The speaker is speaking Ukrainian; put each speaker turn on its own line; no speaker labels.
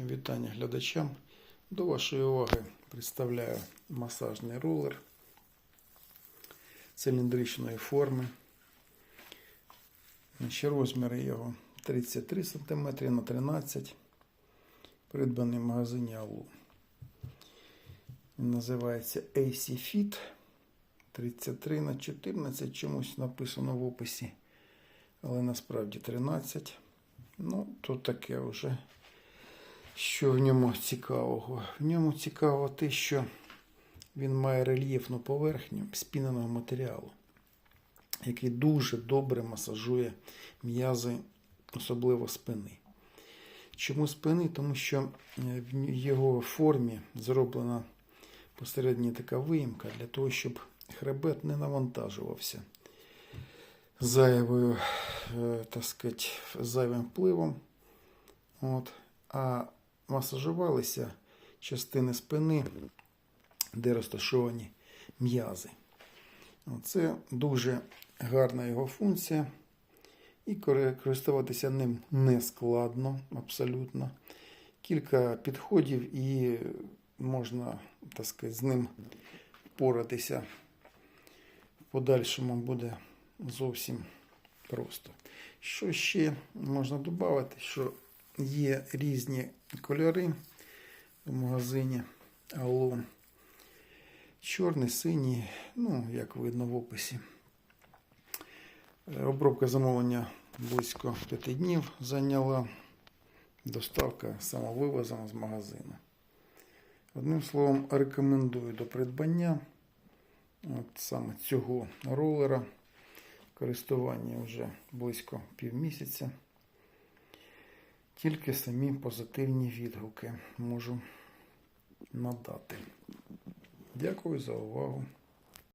Вітання глядачам. До вашої уваги представляю масажний ролер циліндричної форми. Ще розміри його 33 см на 13 Придбаний в магазині Алу. Він називається AC Fit 33 на 14 чомусь написано в описі. Але насправді 13. Ну, то таке вже. Що в ньому цікавого? В ньому цікаво те, що він має рельєфну поверхню спіненого матеріалу, який дуже добре масажує м'язи, особливо спини. Чому спини? Тому що е, в його формі зроблена посередня така виїмка для того, щоб хребет не навантажувався зайвою, е, так сказати, зайвим впливом. От. А масажувалися частини спини, де розташовані м'язи. Це дуже гарна його функція. І користуватися ним не складно абсолютно. Кілька підходів і можна, так сказати, з ним впоратися. В подальшому буде зовсім просто. Що ще можна додати, що є різні кольори в магазині Алло. Чорний, синій, ну, як видно в описі. Обробка замовлення близько 5 днів зайняла. Доставка самовивозом з магазину. Одним словом, рекомендую до придбання от саме цього ролера. Користування вже близько півмісяця. Тільки самі позитивні відгуки можу надати. Дякую за увагу.